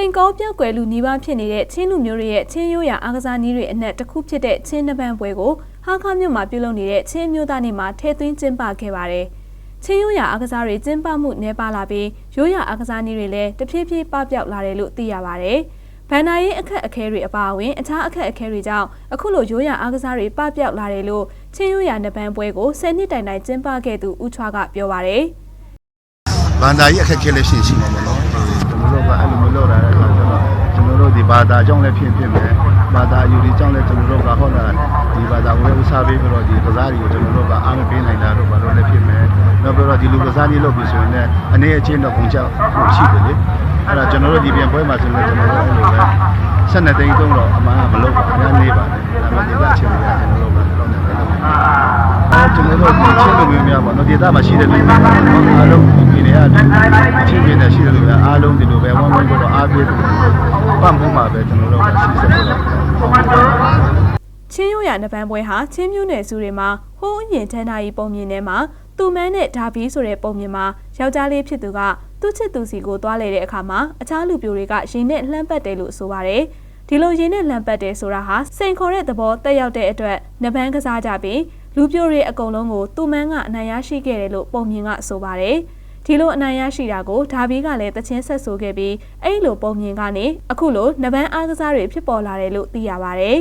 တိမ်ကောပြောက်ကွယ်လူနီးပါးဖြစ်နေတဲ့ချင်းလူမျိုးတွေရဲ့ချင်းရိုးရာအားကစားနည်းတွေအနက်တစ်ခုဖြစ်တဲ့ချင်းနပန်းပွဲကိုဟာခါမြို့မှာပြုလုပ်နေတဲ့ချင်းမျိုးသားနေမှာထည့်သွင်းကျင်းပခဲ့ပါတယ်။ချင်းရိုးရာအားကစားတွေကျင်းပမှုနှဲပါလာပြီးရိုးရာအားကစားနည်းတွေလည်းတဖြည်းဖြည်းပပျောက်လာတယ်လို့သိရပါတယ်။ဗန်နာရေးအခက်အခဲတွေအပါအဝင်အခြားအခက်အခဲတွေကြောင့်အခုလိုရိုးရာအားကစားတွေပပျောက်လာတယ်လို့ချင်းရိုးရာနပန်းပွဲကို10နှစ်တိုင်တိုင်ကျင်းပခဲ့သူဦးချွားကပြောပါတယ်။ဘန္တာကြီးအခက်အခဲလည်းရှင်းရှိမှာပေါ့နော် ကျွန်တော်တို့ကအဲ့လိုမျိုးလုပ်လာတဲ့အခါကျတော့ကျွန်တော်တို့ဒီဘာသာကြောင့်လည်းဖြစ်ဖြစ်မယ်ဘာသာအယူဒီကြောင့်လည်းကျွန်တော်တို့ကဟောတာဒီဘာသာကိုလည်းဥစားပေးပြီးတော့ဒီကစားတွေကိုကျွန်တော်တို့ကအားမပေးနိုင်တာတော့ဘာလို့လဲဖြစ်မယ်နောက်ပြီးတော့ဒီလူကစားကြီးလုပ်ပြီးဆိုရင်လည်းအနေအချင်းတော့ပုံချဖို့ရှိတယ်လေအဲ့ဒါကျွန်တော်တို့ဒီပြန်ပွဲမှာဆိုရင်ကျွန်တော်တို့အဲ့လိုပဲဆက်နေသိန်းတော့အမှန်ကမလုပ်ပါဘူးများနေပါတယ်ဒါပေမဲ့ဒီကအချင်းတွေကကျွန်တော်တို့ကတော့လည်းလုပ်နေတယ်အဲကျွန်တော်တို့ဒီချင်းလူ မျိုးများပေါ့နော်ဒေသမှာရှိတဲ့လူမျိုးအားလုံးဒီနေရာချင်းချင်းနဲ့ရှိတဲ့လူများအားလုံးဒီလိုပဲဝမ်းဝမ်းတော့အားပေးတယ်ပတ်မှုမှာပဲကျွန်တော်တို့ကရှိစက်တယ်ချင်းရိုးရနပန်းပွဲဟာချင်းမျိုးနယ်စုတွေမှာဟိုးအရင်ထန်းသားကြီးပုံမြင်ထဲမှာသူမန်းနဲ့ဒါဘီဆိုတဲ့ပုံမြင်မှာယောက်ျားလေးဖြစ်သူကသူ့ချစ်သူစီကိုသွားလေတဲ့အခါမှာအခြားလူပြိုတွေကရင်နဲ့လှမ်းပတ်တယ်လို့ဆိုပါတယ်။ဒီလိုရင်နဲ့လှမ်းပတ်တယ်ဆိုတာဟာစိန်ခေါ်တဲ့သဘောတက်ရောက်တဲ့အတွက်နပန်းကစားကြပြီး လူပြိုတွေအကုန်လုံးကိုသူမန်းကအနိုင်ရရှိခဲ့တယ်လို့ပုံမြင်ကဆိုပါတယ်။ဒီလိုအနိုင်ရရှိတာကိုဒါဘီကလည်းတချင်းဆက်ဆိုခဲ့ပြီးအဲ့လိုပုံမြင်ကနေအခုလိုနပန်းအားကစားတွေဖြစ်ပေါ်လာတယ်လို့သိရပါတယ်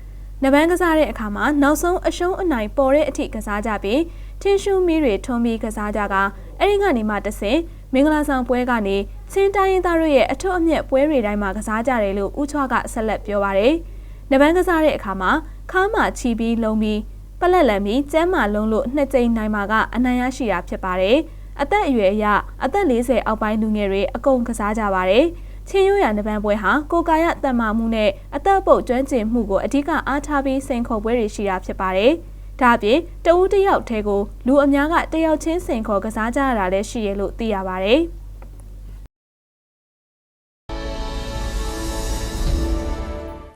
။နပန်းကစားတဲ့အခါမှာနောက်ဆုံးအရှုံးအနိုင်ပေါ်တဲ့အထိကစားကြပြီးထင်းရှူးမီးတွေထုံးပြီးကစားကြကအဲ့ဒီကနေမှတဆင်မင်္ဂလာဆောင်ပွဲကနေချင်းတိုင်းရင်းသားတို့ရဲ့အထွတ်အမြတ်ပွဲတွေတိုင်းမှာကစားကြတယ်လို့ဦးချွားကဆက်လက်ပြောပါတယ်။နပန်းကစားတဲ့အခါမှာခါးမှချီပြီးလုံးပြီး ပလက်လန်ပြီးကျမ်းမာလုံးလို့နှစ်ကြိမ်နိုင်မှာကအနိုင်ရရှိတာဖြစ်ပါတယ်။အသက်အရွယ်အရအသက်40အောက်ပိုင်းလူငယ်တွေအကုန်ကစားကြပါတယ်။ချင်းရိုးရနပန်းပွဲဟာကိုကာယတန်မာမှုနဲ့အသက်ပုတ်ကျွမ်းကျင်မှုကိုအဓိကအားထားပြီးစိန်ခေါ်ပွဲတွေရှိတာဖြစ်ပါတယ်။ဒါအပြင်တဦးတစ်ယောက်တည်းကိုလူအများကတယောက်ချင်းစိန်ခေါ်ကစားကြရတာလည်းရှိရလို့သိရပါတယ်။